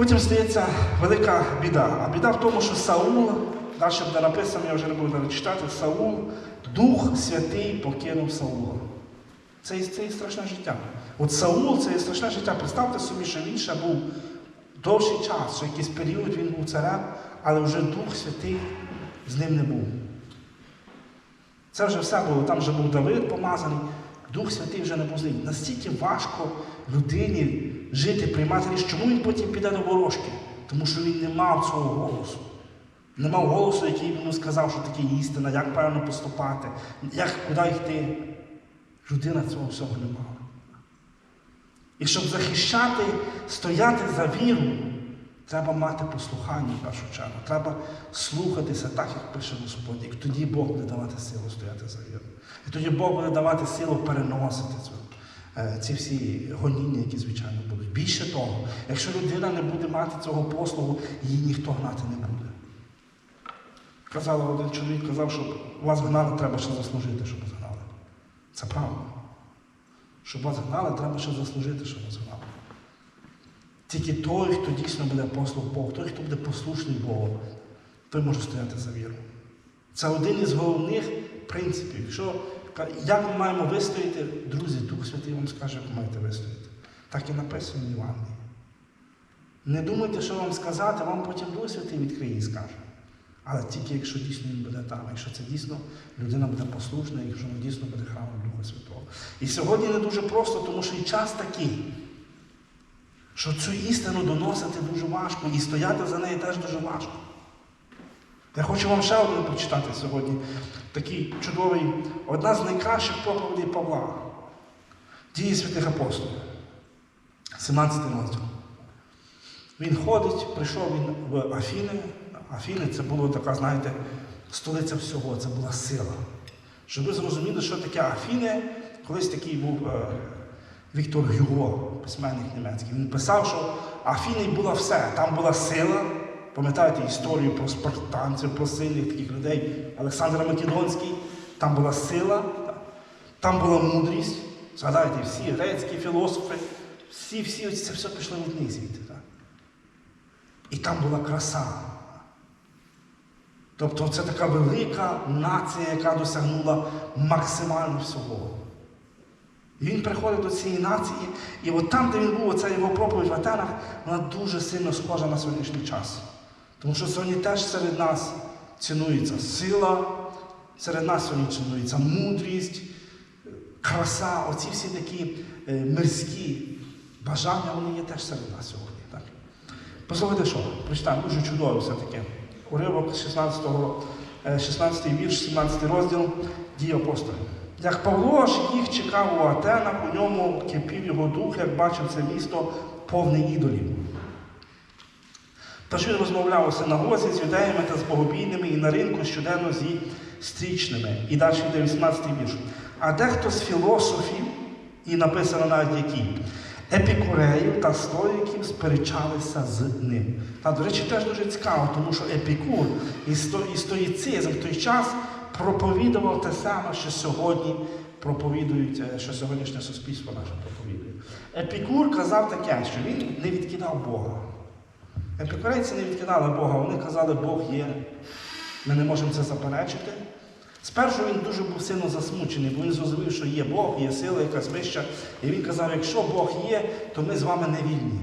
Потім стається велика біда. А біда в тому, що Саул, далі буде написано, я вже не буду читати, Саул, Дух Святий покинув Саула. Це, це і страшне життя. От Саул це і страшне життя. Представте собі, що він ще був довший час, що якийсь період він був царем, але вже Дух Святий з ним не був. Це вже все було. Там вже був Давид помазаний, Дух Святий вже не був з ним. Настільки важко людині жити, приймати рішення. Чому він потім піде до ворожки? Тому що він не мав цього голосу. Не мав голосу, який йому сказав, що таке істина, як правильно поступати, як куди йти. Людина цього всього не мала. І щоб захищати, стояти за віру, треба мати послухання в першу чергу. Треба слухатися так, як пише Господь. І тоді Бог буде давати силу стояти за віру. І тоді Бог буде давати силу переносити цю, ці всі гоніння, які, звичайно, будуть. Більше того, якщо людина не буде мати цього послугу, її ніхто гнати не буде. Казала один чоловік, казав, що вас гнали, треба ще заслужити, щоб вас гнали. Це правда. Щоб вас гнали, треба ще заслужити, щоб вас гнали. Тільки той, хто дійсно буде послуг Богу, той, хто буде послушний Богу, той може стояти за віру. Це один із головних принципів. Якщо, як ми маємо вистояти, друзі, Дух Святий вам скаже, як маєте вистояти. Так і написано в Івангелії. Не думайте, що вам сказати, вам потім Дух Святий відкриє і скаже. Але тільки якщо дійсно він буде там, якщо це дійсно людина буде послушна, якщо він дійсно буде храмом Духа Святого. І сьогодні не дуже просто, тому що і час такий, що цю істину доносити дуже важко, і стояти за нею теж дуже важко. Я хочу вам ще один прочитати сьогодні. Такий чудовий, одна з найкращих проповідей Павла. Дії святих апостолів. 17 розділ. Він ходить, прийшов він в Афіни. Афіни це була така, знаєте, столиця всього, це була сила. Щоб ви зрозуміли, що таке Афіни, колись такий був е, Віктор Гюго, письменник німецький. Він писав, що Афіни була все. Там була сила. Пам'ятаєте історію про спартанців, про сильних таких людей. Олександр Македонський, там була сила, там була мудрість. Згадайте, всі грецькі філософи, всі, всі це все пішло від них звідти. Так? І там була краса. Тобто це така велика нація, яка досягнула максимально всього. І він приходить до цієї нації, і от там, де він був, оця його проповідь в Атенах, вона дуже сильно схожа на сьогоднішній час. Тому що сьогодні теж серед нас цінується сила, серед нас сьогодні цінується мудрість, краса, оці всі такі е, мирські бажання, вони є теж серед нас сьогодні. Так? Послухайте, що? Прочитаємо, дуже чудово все-таки. Уривок 16, 16 вірш, 17 розділ дії апостолів. Як Павло ж їх чекав у Атенах, у ньому кипів його дух, як бачив це місто повне ідолів. Тож він розмовляв у синагозі з юдеями та з богобійними і на ринку щоденно зі стрічними. І далі йде 18 вірш. А дехто з філософів, і написано навіть які, епікуреїв та стоїків сперечалися з ним. Та, до речі, теж дуже цікаво, тому що епікур і, і стоїцизм в той час проповідував те саме, що сьогодні проповідують, е, що сьогоднішнє суспільство наше проповідує. Епікур казав таке, що він не відкидав Бога. Епікурейці не відкидали Бога, вони казали, Бог є. Ми не можемо це заперечити. Спершу він дуже був сильно засмучений, бо він зрозумів, що є Бог, є сила якась вища. І він казав, якщо Бог є, то ми з вами не вільні.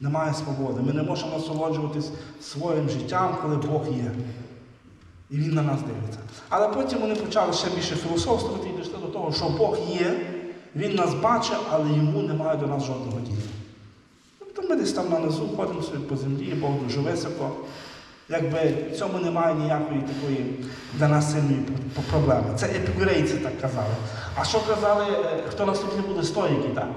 Немає свободи. Ми не можемо насолоджуватись своїм життям, коли Бог є. І він на нас дивиться. Але потім вони почали ще більше філософствувати і дійшли до того, що Бог є, Він нас бачить, але йому немає до нас жодного діла. Тобто ми десь там на низу ходимо собі по землі, Бог дуже високо. Якби в цьому немає ніякої такої для нас сильної проблеми. Це епікурейці так казали. А що казали, е, хто наступний буде стоїки, так?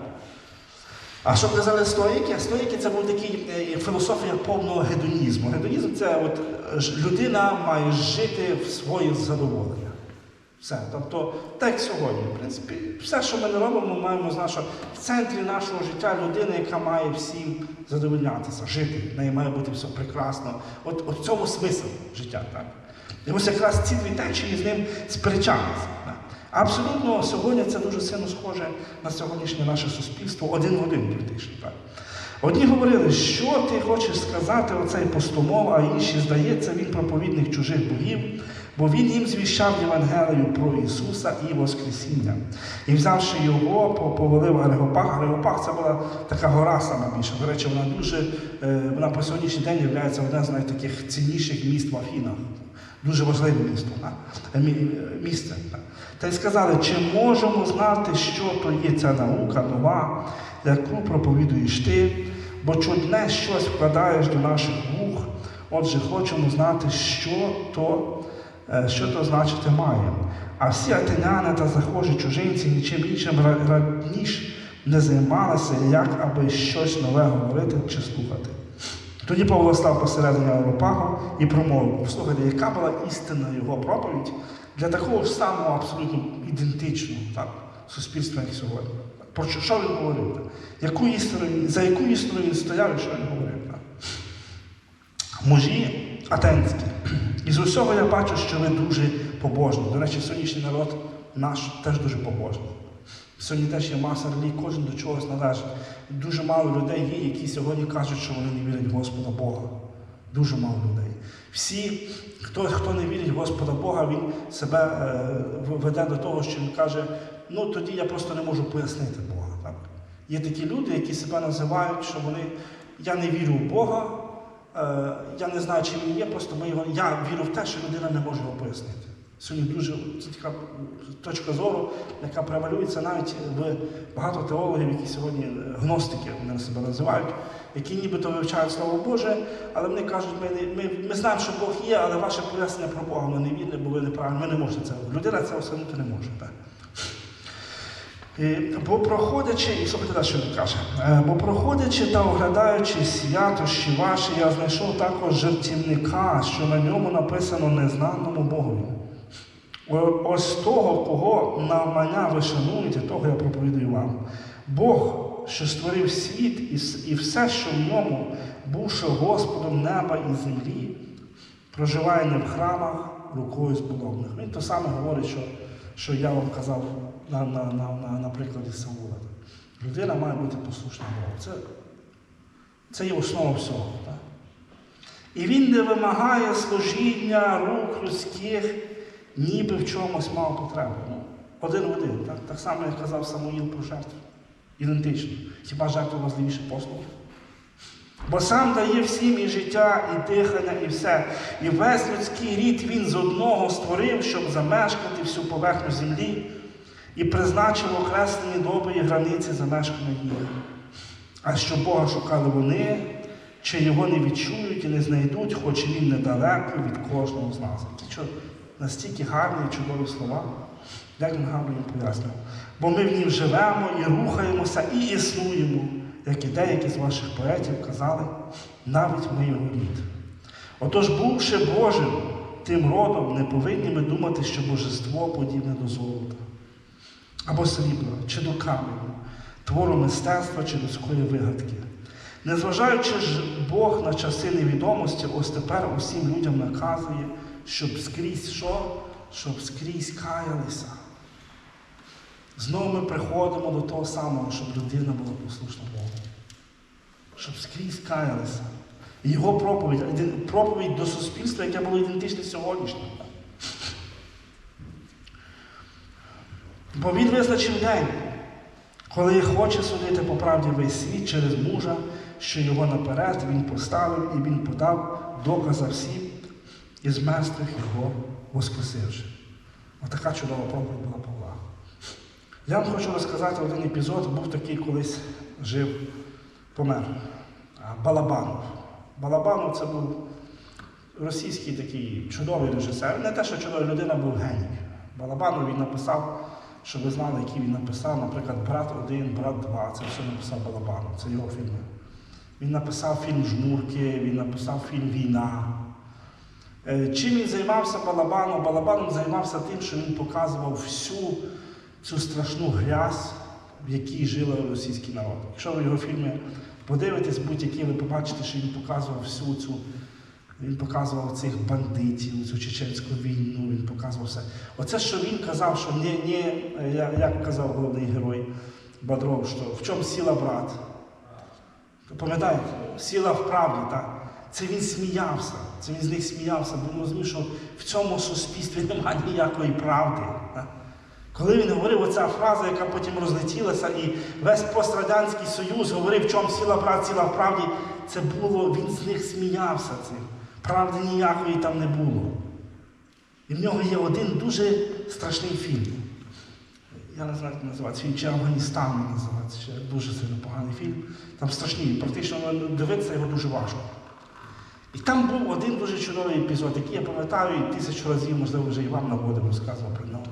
А що казали стоїки? Стоїки це був такий е, філософія повного гедонізму. Гедонізм це от е, людина має жити в своє задоволення. Все. Тобто, так сьогодні, в принципі, все, що ми не робимо, ми маємо знати, що в центрі нашого життя людина, яка має всім задовольнятися, жити, в неї має бути все прекрасно. От, в цьому смисл життя. Так? І ось якраз ці дві течії з ним сперечалися. Абсолютно сьогодні це дуже сильно схоже на сьогоднішнє наше суспільство, один в один практично. Так? Одні говорили, що ти хочеш сказати оцей постомов, а інші, здається, він проповідник чужих богів, бо він їм звіщав Євангелію про Ісуса і Воскресіння. І взявши його, по- повелив Ареопаг. Ареопаг це була така гора сама більша. До речі, вона дуже, е, вона по сьогоднішній день є одне з найтаких цінніших міст в Афінах. Дуже важливе місто? Е, е, місце. Та й сказали, чи можемо знати, що то є ця наука нова, яку проповідуєш ти, бо чудне щось вкладаєш до наших вух. Отже, хочемо знати, що то, що то значити має. А всі атеняни та захожі чужинці нічим іншим ра- раніше не займалися, як аби щось нове говорити чи слухати. Тоді Павло став посередині Аеропагу і промовив, послухайте, яка була істинна його проповідь для такого ж самого абсолютно ідентичного так, суспільства, як сьогодні. Про що, він говорив? Яку істину, за яку істину він стояв і що він говорив? Так? Мужі атенські. І з усього я бачу, що ви дуже побожні. До речі, сьогоднішній народ наш теж дуже побожний. Сьогодні теж є маса релігій, кожен до чогось належить. Дуже мало людей є, які сьогодні кажуть, що вони не вірять в Господа Бога. Дуже мало людей. Всі, хто, хто не вірить в Господа Бога, він себе е, веде до того, що він каже, ну тоді я просто не можу пояснити Бога. Так? Є такі люди, які себе називають, що вони я не вірю в Бога, я не знаю, чим він є, просто ми його, я вірю в те, що людина не може його пояснити. Сьогодні дуже це така точка зору, яка превалюється навіть в багато теологів, які сьогодні е, гностики вони себе називають, які нібито вивчають Слово Боже, але вони кажуть, ми, ми, ми знаємо, що Бог є, але ваше пояснення про Бога ми не вірне, бо ви неправильно, ми не можете це. Людина це осягнути не може. Так? Бо проходячи, і слухайте що він каже, Е, бо проходячи та оглядаючи святощі ваші, я знайшов також жертівника, що на ньому написано незнаному Богові. Ось того, кого навмання ви шануєте, того я проповідую вам. Бог, що створив світ і все, що в ньому, бувши Господом неба і землі, проживає не в храмах рукою збудованих. Він то саме говорить, що, що я вам казав на, на, на, на, на прикладі Саула. Людина має бути послушна Богу. Це, це є основа всього. Так? І він не вимагає служіння рук людських, ніби в чомусь мав потребу. Ну, один в один. Так, так само, як казав Самуїл про жертву. Ідентично. Хіба жертва важливіше послуги? Бо сам дає всім і життя, і дихання, і все. І весь людський рід він з одного створив, щоб замешкати всю поверхню землі і призначив окреслені доби і границі замешкання їх. А що Бога шукали вони, чи його не відчують і не знайдуть, хоч він недалеко від кожного з нас. Які настільки гарні і чудові слова, як він гарно їм пояснював. Бо ми в нім живемо і рухаємося, і існуємо, як і деякі з ваших поетів казали, навіть ми його рід. Отож, бувши Божим, тим родом, не повинні ми думати, що божество подібне до золота або срібла, чи до каменю, твору мистецтва чи людської вигадки. Незважаючи ж Бог на часи невідомості, ось тепер усім людям наказує, щоб скрізь що? Щоб скрізь каялися. Знову ми приходимо до того самого, щоб людина була послушна Богу. Щоб скрізь каялися. Його проповідь, проповідь до суспільства, яке було ідентичне сьогоднішньому. Бо він визначив день, коли хоче судити по правді весь світ через мужа, що його наперед він поставив і він подав доказа всім і з мертвих його воскресивши. Отака чудова проповідь була Павла. Я вам хочу розказати один епізод. Був такий колись жив, помер. Балабанов. Балабанов це був російський такий чудовий режисер. Не те, що чудовий людина був геній. Балабанов він написав, щоб ви знали, який він написав, наприклад, Брат 1, Брат 2. Це все написав Балабанов, це його фільми. Він написав фільм Жмурки, він написав фільм Війна. Е, Чим він займався Балабаном? Балабаном займався тим, що він показував всю цю страшну грязь, в якій жила російський народ. Якщо ви його фільми подивитесь, будь-які, ви побачите, що він показував всю цю. Він показував цих бандитів, цю чеченську війну, він показував все. Оце, що він казав, що не, не як казав головний герой Бодров, що в чому сила брат? Пам'ятаєте, сіла в правді, так? Це він сміявся, це він з них сміявся, бо він розумів, що в цьому суспільстві немає ніякої правди. Коли він говорив оця фраза, яка потім розлетілася, і весь пострадянський союз говорив, в чому сіла правда, сіла в правді, це було, він з них сміявся цим. Правди ніякої там не було. І в нього є один дуже страшний фільм. Я не знаю, як називається. Він чи Афганістан називається, ще дуже сильно поганий фільм. Там страшний, практично ну, дивитися його дуже важко. І там був один дуже чудовий епізод, який я пам'ятаю і тисячу разів, можливо, вже і вам наводив, розказував про нього.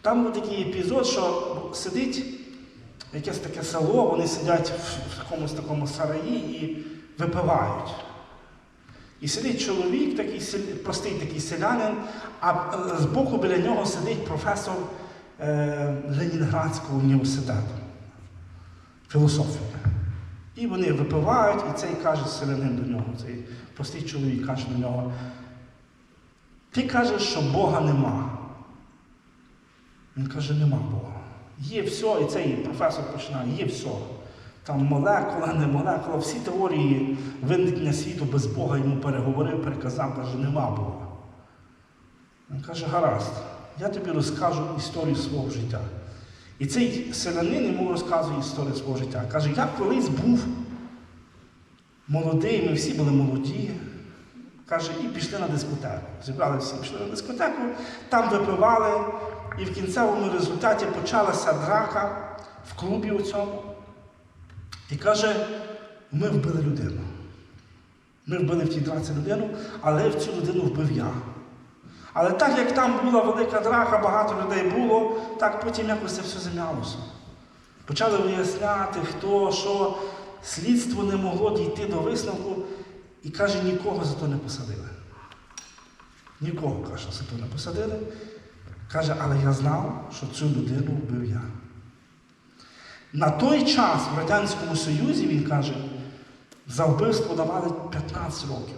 Там був такий епізод, що сидить якесь таке село, вони сидять в, якомусь такому сараї і випивають. І сидить чоловік, такий простий такий селянин, а е, збоку біля нього сидить професор е, Ленінградського університету, філософії. І вони випивають, і цей каже селянин до нього, цей простий чоловік каже до нього. Ти кажеш, що Бога нема. Він каже, нема Бога. Є все, і цей професор починає, є все. Там молекула, не молекула, всі теорії виникнення світу без Бога йому переговорив, переказав, каже, нема Бога. Він каже, гаразд, я тобі розкажу історію свого життя. І цей селянин йому розказує історію свого життя. Каже, я колись був молодий, ми всі були молоді. Каже, і пішли на дискотеку. Зібрали всі, пішли на дискотеку, там випивали, і в кінцевому результаті почалася драка в клубі у цьому. І каже, ми вбили людину. Ми вбили в тій драці людину, але в цю людину вбив я. Але так як там була велика драка, багато людей було, так потім якось це все зам'ялося. Почали виясняти, хто, що, слідство не могло дійти до висновку і каже, нікого за то не посадили. Нікого, каже, за то не посадили. Каже, але я знав, що цю людину вбив я. На той час в Радянському Союзі, він каже, за вбивство давали 15 років.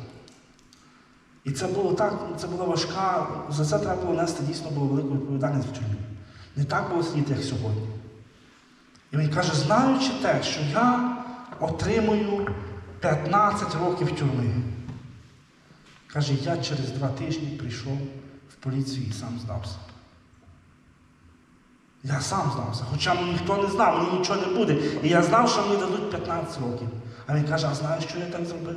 І це було так, це була важка, за це треба було нести дійсно було велику відповідальність в тюрмі. Не так було сидіти, як сьогодні. І він каже, знаючи те, що я отримую 15 років тюрми. Каже, я через два тижні прийшов в поліцію і сам здався. Я сам знався, хоча мені ніхто не знав, мені нічого не буде. І я знав, що мені дадуть 15 років. А він каже, а знаєш, що я так зробив?